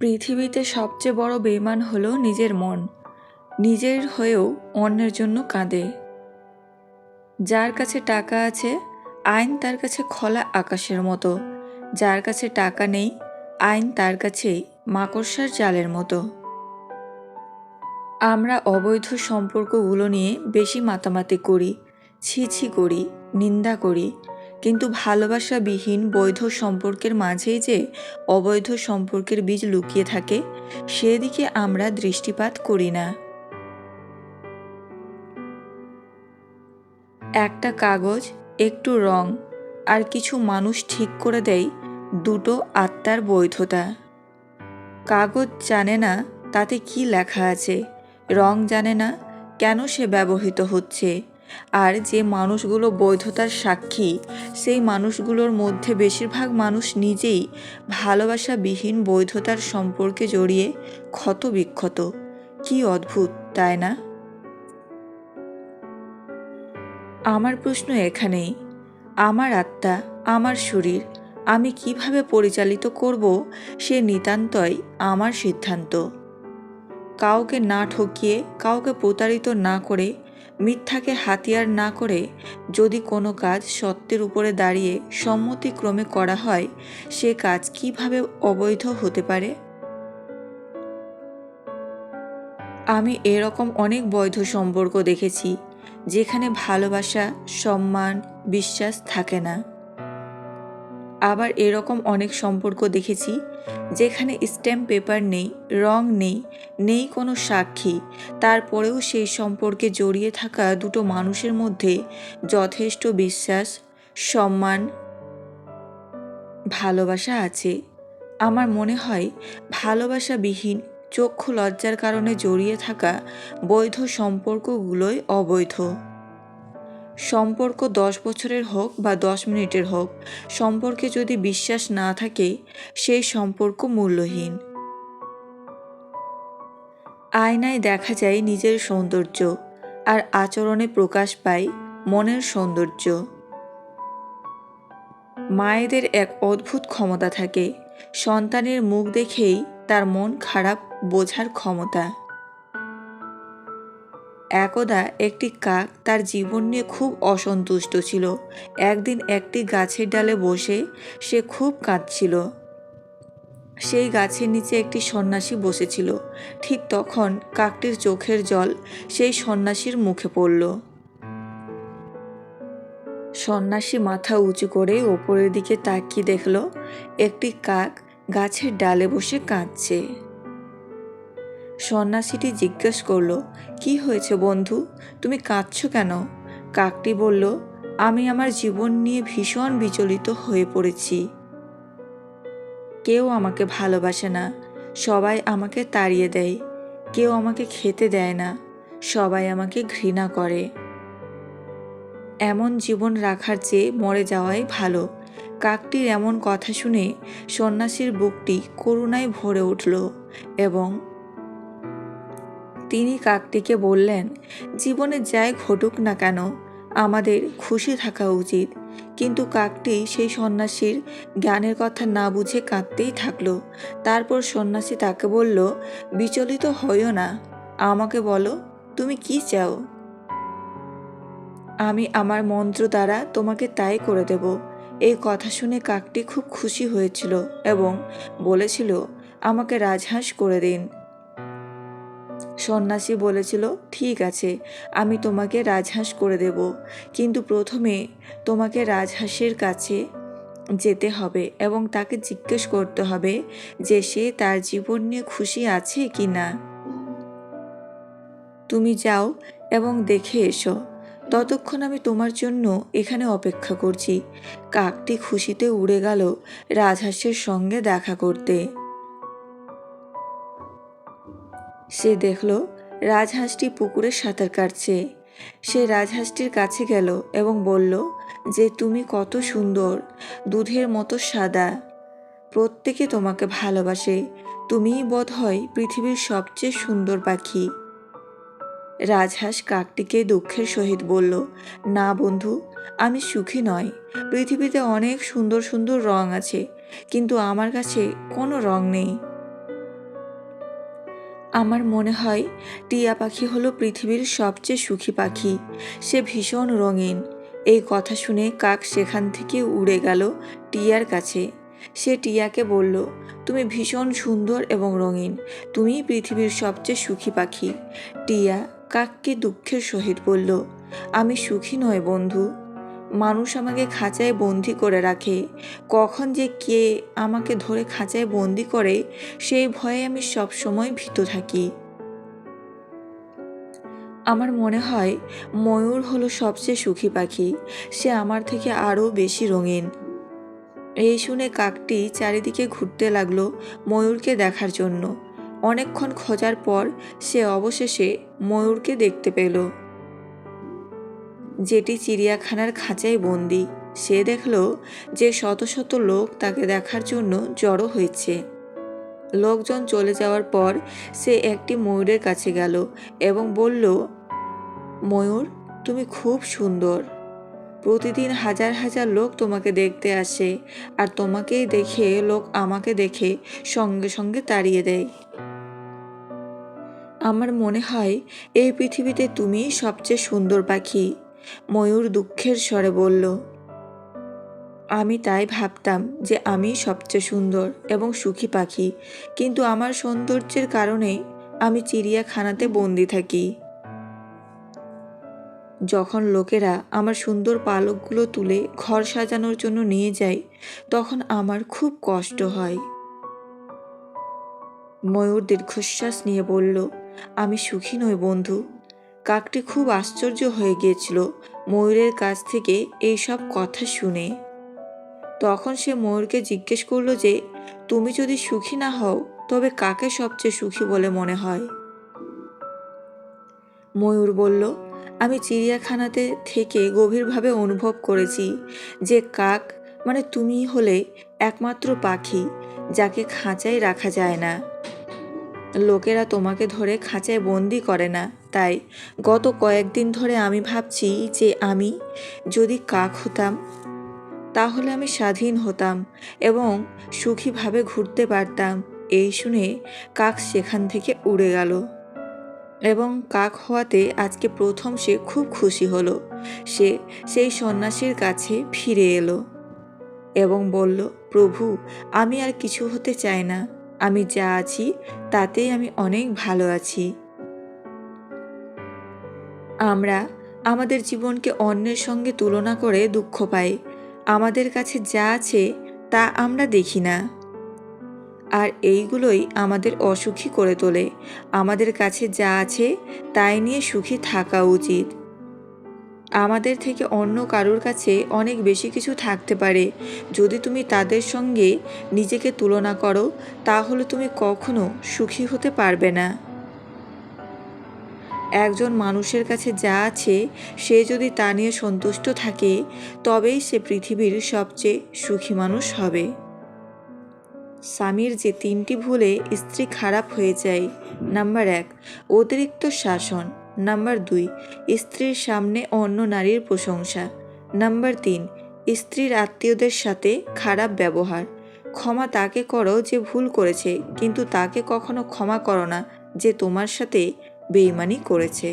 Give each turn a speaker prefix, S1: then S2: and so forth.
S1: পৃথিবীতে সবচেয়ে বড় বেইমান হলো নিজের মন। নিজের হয়েও অন্যের জন্য কাঁদে। যার কাছে টাকা আছে, আইন তার কাছে খোলা আকাশের মতো। যার কাছে টাকা নেই, আইন তার কাছে মাকড়সার জালের মতো। আমরা অবৈধ সম্পর্কগুলো নিয়ে বেশি মাতামাতি করি ছি ছি করি, নিন্দা করি কিন্তু ভালোবাসাবিহীন বৈধ সম্পর্কের মাঝেই যে অবৈধ সম্পর্কের বীজ লুকিয়ে থাকে, সেদিকে আমরা দৃষ্টিপাত করি না। একটা কাগজ, একটু রং, আর কিছু মানুষ ঠিক করে দেয় দুটো আত্মার বৈধতা। কাগজ জানে না তাতে কি লেখা আছে, রং জানে না কেন সে ব্যবহৃত হচ্ছে। আর যে মানুষগুলো বৈধতার সাক্ষী, সেই মানুষগুলোর মধ্যে বেশিরভাগ মানুষ নিজেই ভালোবাসাবিহীন বৈধতার সম্পর্কে জড়িয়ে ক্ষত বিক্ষত কি অদ্ভুত, তাই না? আমার প্রশ্ন এখানেই। আমার আত্মা, আমার শরীর, আমি কীভাবে পরিচালিত করব সে নিতান্তই আমার সিদ্ধান্ত। কাউকে না ঠকিয়ে, কাউকে প্রতারিত না করে মিথ্যাকে হাতিয়ার না করে যদি কোনো কাজ সত্যের উপরে দাঁড়িয়ে সম্মতিক্রমে করা হয়, সে কাজ কীভাবে অবৈধ হতে পারে? আমি এরকম অনেক বৈধ সম্পর্ক দেখেছি, যেখানে ভালোবাসা, সম্মান, বিশ্বাস থাকে না। আবার এরকম অনেক সম্পর্ক দেখেছি যেখানে স্ট্যাম্প পেপার নেই, রং নেই নেই কোনো সাক্ষী। তারপরেও সেই সম্পর্কে জড়িয়ে থাকা দুটো মানুষের মধ্যে যথেষ্ট বিশ্বাস, সম্মান, ভালোবাসা আছে। আমার মনে হয় ভালোবাসাবিহীন, চক্ষু লজ্জার কারণে জড়িয়ে থাকা বৈধ সম্পর্কগুলোই অবৈধ। সম্পর্ক দশ বছরের হোক বা দশ মিনিটের হোক, সম্পর্কে যদি বিশ্বাস না থাকে, সেই সম্পর্ক মূল্যহীন। আয়নায় দেখা যায় নিজের সৌন্দর্য আর আচরণে প্রকাশ পায় মনের সৌন্দর্য। মায়েদের এক অদ্ভুত ক্ষমতা থাকে, সন্তানের মুখ দেখেই তার মন খারাপ বোঝার ক্ষমতা। একদা একটি কাক তার জীবন নিয়ে খুব অসন্তুষ্ট ছিল। একদিন একটি গাছের ডালে বসে সে খুব কাঁদছিল। সেই গাছের নিচে একটি সন্ন্যাসী বসেছিল। ঠিক তখন কাকটির চোখের জল সেই সন্ন্যাসীর মুখে পড়ল। সন্ন্যাসী মাথা উঁচু করে ওপরের দিকে তাকিয়ে দেখল, একটি কাক গাছের ডালে বসে কাঁদছে। সন্ন্যাসীটি জিজ্ঞেস করল, কি হয়েছে বন্ধু? তুমি কাঁদছ কেন? কাকটি বলল, আমি আমার জীবন নিয়ে ভীষণ বিচলিত হয়ে পড়েছি। কেউ আমাকে ভালোবাসে না। সবাই আমাকে তাড়িয়ে দেয়। কেউ আমাকে খেতে দেয় না। সবাই আমাকে ঘৃণা করে। এমন জীবন রাখার চেয়ে মরে যাওয়াই ভালো। কাকটির এমন কথা শুনে সন্ন্যাসীর বুকটি করুণায় ভরে উঠল এবং তিনি কাকটিকে বললেন, জীবনে যাই ঘটুক না কেন, আমাদের খুশি থাকা উচিত। কিন্তু কাকটি সেই সন্ন্যাসীর জ্ঞানের কথা না বুঝে কাঁদতেই থাকল। তারপর সন্ন্যাসী তাকে বলল, বিচলিত হইও না। আমাকে বলো, তুমি কি চাও? আমি আমার মন্ত্র দ্বারা তোমাকে তাই করে দেব। এই কথা শুনে কাকটি খুব খুশি হয়েছিল এবং বলেছিল, আমাকে রাজহাঁস করে দিন। সন্ন্যাসী বলেছিল, ঠিক আছে, আমি তোমাকে রাজহাঁস করে দেব। কিন্তু প্রথমে তোমাকে রাজহাঁসের কাছে যেতে হবে এবং তাকে জিজ্ঞেস করতে হবে যে সে তার জীবন নিয়ে খুশি আছে কি না। তুমি যাও এবং দেখে এসো। ততক্ষণ আমি তোমার জন্য এখানে অপেক্ষা করছি। কাকটি খুশিতে উড়ে গেল রাজহাঁসের সঙ্গে দেখা করতে। সে দেখল রাজহাঁসটি পুকুরে সাঁতার কাটছে। সে রাজহাঁসটির কাছে গেল এবং বলল, যে তুমি কত সুন্দর, দুধের মতো সাদা। প্রত্যেকে তোমাকে ভালোবাসে। তুমিই বোধ হয় পৃথিবীর সবচেয়ে সুন্দর পাখি। রাজহাঁস কাকটিকে দুঃখের সহিত বলল, না বন্ধু, আমি সুখী নয় পৃথিবীতে অনেক সুন্দর সুন্দর রং আছে, কিন্তু আমার কাছে কোনো রং নেই। আমার মনে হয় টিয়া পাখি হলো পৃথিবীর সবচেয়ে সুখী পাখি। সে ভীষণ রঙিন। এই কথা শুনে কাক সেখান থেকে উড়ে গেল টিয়ার কাছে। সে টিয়াকে বলল, তুমি ভীষণ সুন্দর এবং রঙিন। তুমি পৃথিবীর সবচেয়ে সুখী পাখি। টিয়া কাককে দুঃখের সহিত বলল, আমি সুখী নয় বন্ধু। মানুষ আমাকে খাঁচায় বন্দি করে রাখে। কখন যে কে আমাকে ধরে খাঁচায় বন্দি করে, সেই ভয়ে আমি সবসময় ভীত থাকি। আমার মনে হয়, ময়ূর হলো সবচেয়ে সুখী পাখি। সে আমার থেকে আরও বেশি রঙিন। এই শুনে কাকটি চারিদিকে ঘুরতে লাগল ময়ূরকে দেখার জন্য। অনেকক্ষণ খোঁজার পর সে অবশেষে ময়ূরকে দেখতে পেল। যেটি চিড়িয়াখানার খাঁচায় বন্দি। সে দেখল যে শত শত লোক তাকে দেখার জন্য জড়ো হয়েছে। লোকজন চলে যাওয়ার পর সে একটি ময়ূরের কাছে গেল এবং বলল, ময়ূর, তুমি খুব সুন্দর। প্রতিদিন হাজার হাজার লোক তোমাকে দেখতে আসে আর তোমাকেই দেখে লোক আমাকে দেখে সঙ্গে সঙ্গে তাড়িয়ে দেয়। আমার মনে হয় এই পৃথিবীতে তুমি সবচেয়ে সুন্দর পাখি। ময়ূর দুঃখের স্বরে বলল, আমি তাই ভাবতাম যে আমি সবচেয়ে সুন্দর এবং সুখী পাখি, কিন্তু আমার সৌন্দর্যের কারণে আমি চিড়িয়াখানাতে বন্দি থাকি। যখন লোকেরা আমার সুন্দর পালকগুলো তুলে ঘর সাজানোর জন্য নিয়ে যায়, তখন আমার খুব কষ্ট হয়। ময়ূর দীর্ঘশ্বাস নিয়ে বলল, আমি সুখী নই বন্ধু কাকটি খুব আশ্চর্য হয়ে গিয়েছিল ময়ূরের কাছ থেকে এইসব কথা শুনে। তখন সে ময়ূরকে জিজ্ঞেস করল যে, তুমি যদি সুখী না হও, তবে কাকে সবচেয়ে সুখী বলে মনে হয়? ময়ূর বলল, আমি চিড়িয়াখানাতে থেকে গভীরভাবে অনুভব করেছি যে কাক মানে তুমি হলে একমাত্র পাখি যাকে খাঁচায় রাখা যায় না। লোকেরা তোমাকে ধরে খাঁচায় বন্দি করে না। তাই গত কয়েকদিন ধরে আমি ভাবছি যে আমি যদি কাক হতাম, তাহলে আমি স্বাধীন হতাম এবং সুখীভাবে ঘুরতে পারতাম। এই শুনে কাক সেখান থেকে উড়ে গেল এবং কাক হওয়াতে আজকে প্রথম সে খুব খুশি হলো। সে সেই সন্ন্যাসীর কাছে ফিরে এলো এবং বলল, প্রভু, আমি আর কিছু হতে চাই না। আমি যা আছি, তাতেই আমি অনেক ভালো আছি। আমরা আমাদের জীবনকে অন্যের সঙ্গে তুলনা করে দুঃখ পাই। আমাদের কাছে যা আছে, তা আমরা দেখি না। আর এইগুলোই আমাদের অসুখী করে তোলে। আমাদের কাছে যা আছে, তাই নিয়ে সুখী থাকা উচিত। আমাদের থেকে অন্য কারোর কাছে অনেক বেশি কিছু থাকতে পারে। যদি তুমি তাদের সঙ্গে নিজেকে তুলনা করো, তাহলে তুমি কখনো সুখী হতে পারবে না। একজন মানুষের কাছে যা আছে, সে যদি তা নিয়ে সন্তুষ্ট থাকে, তবেই সে পৃথিবীর সবচেয়ে সুখী মানুষ হবে। স্বামীর যে তিনটি ভুলে স্ত্রী খারাপ হয়ে যায়, নাম্বার এক, অতিরিক্ত শাসন। নাম্বার দুই, স্ত্রীর সামনে অন্য নারীর প্রশংসা। নাম্বার তিন, স্ত্রীর আত্মীয়দের সাথে খারাপ ব্যবহার। ক্ষমা তাকে করো যে ভুল করেছে, কিন্তু তাকে কখনো ক্ষমা করো না যে তোমার সাথে বেইমানি করেছে।